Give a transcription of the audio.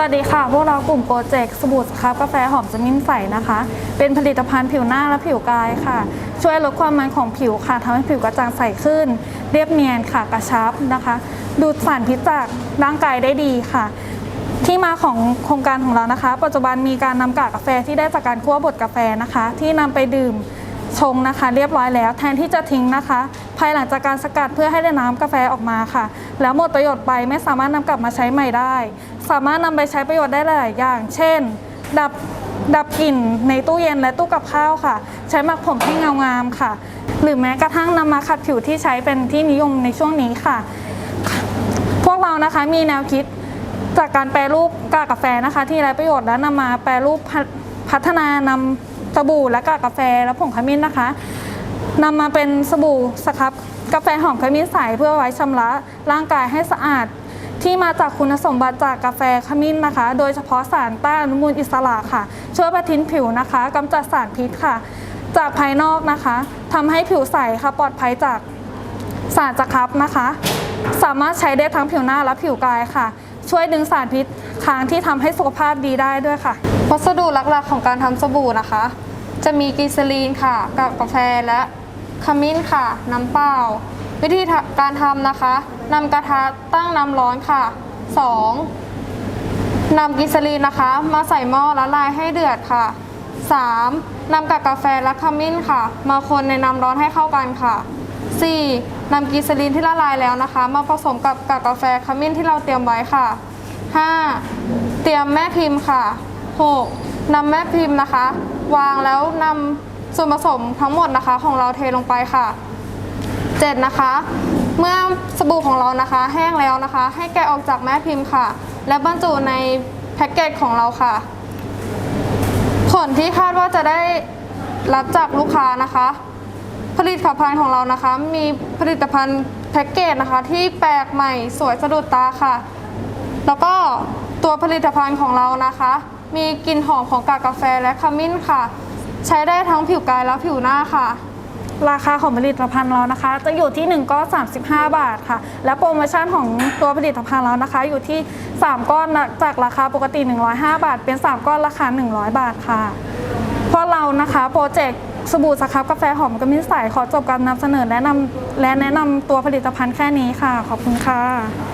วัสดีค่ะ พวกเรากลุ่มโปรเจกต์สบู่สครับกาแฟหอมสมิ้นใสนะคะ เป็นผลิตภัณฑ์ผิวหน้าและผิวกายค่ะ ช่วยลดความมันของผิวค่ะทำให้ผิวกระจ่างใสขึ้น เรียบเนียนค่ะ กระชับนะคะ ดูดสารพิษจากร่างกายได้ดีค่ะ ที่มาของโครงการของเรานะคะ ปัจจุบันมีการนำกากกาแฟที่ได้จากการคั่วบดกาแฟนะคะ ที่นำไปดื่ม ชงนะคะ เรียบร้อยแล้วแทนที่จะทิ้งนะคะ ภายหลังจากการสกัดเพื่อให้ได้น้ำกาแฟออกมาค่ะ แล้วหมดประโยชน์ไปไม่สามารถนำกลับมาใช้ใหม่ได้ สามารถนำไปใช้ประโยชน์ได้หลายอย่าง เช่น ดับดับกลิ่นในตู้เย็นและตู้กับข้าวค่ะ ใช้หมักผมให้เงางามค่ะ หรือแม้กระทั่งนำมาขัดผิวที่ใช้เป็นที่นิยมในช่วงนี้ค่ะ พวกเรานะคะมีแนวคิดจากการแปรรูปกากาแฟนะคะ ที่ไร้ประโยชน์แล้วนำมาแปรรูปพัฒพัฒนานำ สบู่และกากกาแฟและผงขมิ้นนะคะนำมาเป็นสบู่สครับกาแฟหอมขมิ้นใสเพื่อไว้ชำระร่างกายให้สะอาด ที่มาจากคุณสมบัติจากกาแฟขมิ้นนะคะ โดยเฉพาะสารต้านอนุมูลอิสระค่ะ ช่วยประทินผิวนะคะกำจัดสารพิษค่ะ จากภายนอกนะคะทำให้ผิวใสค่ะปลอดภัยจากสารสครับนะคะ สามารถใช้ได้ทั้งผิวหน้าและผิวกายค่ะ ช่วยดึงสารพิษค้างที่ทำให้สุขภาพดีได้ด้วยค่ะ วัสดุหลักๆของการทำสบู่นะคะ จะมีกลีซอรีนค่ะกับกาแฟและขมิ้นค่ะ น้ำเปล่า วิธีการทำนะคะนำกระทะตั้งน้ำร้อนค่ะ 2. นำกลีซอรีนนะคะ มาใส่หม้อละลายให้เดือดค่ะ 3. นำกากกาแฟและขมิ้นค่ะ มาคนในน้ำร้อนให้เข้ากันค่ะ 4. นำกลีซอรีนที่ละลายแล้วนะคะ มาผสมกับกากกาแฟขมิ้นที่เราเตรียมไว้ค่ะ 5. เตรียมแม่พิมพ์ค่ะ 6. นำแม่พิมพ์นะคะ วางแล้วนำส่วนผสมทั้งหมดนะคะ ของเราเทลงไปค่ะ 7. นะคะ เมื่อสบู่ของเรานะคะ แห้งแล้วนะคะ ให้แกะออกจากแม่พิมพ์ค่ะ และบรรจุในแพ็กเกจของเราค่ะ ผลที่คาดว่าจะได้รับจากลูกค้านะคะ ผลิตภัณฑ์ของเรานะคะ มีผลิตภัณฑ์แพ็กเกจนะคะ ที่แปลกใหม่สวยสะดุดตาค่ะ แล้วก็ตัวผลิตภัณฑ์ของเรานะคะ มีกลิ่นหอมของกากกาแฟและขมิ้นค่ะ ใช้ได้ทั้งผิวกายและผิวหน้าค่ะ ราคาของผลิตภัณฑ์เรานะคะ จะอยู่ที่1ก้อน35 บาทค่ะ และโปรโมชั่นของตัวผลิตภัณฑ์เรานะคะ อยู่ที่ 3 ก้อนจากราคาปกติ 105 บาท เป็น 3 ก้อนราคา 100 บาทค่ะเพราะเรานะคะโปรเจกต์สบู่สครับกาแฟหอมกระมิ้นใสขอจบการนำเสนอแนะนำและแนะนำตัวผลิตภัณฑ์แค่นี้ค่ะ ขอบคุณค่ะ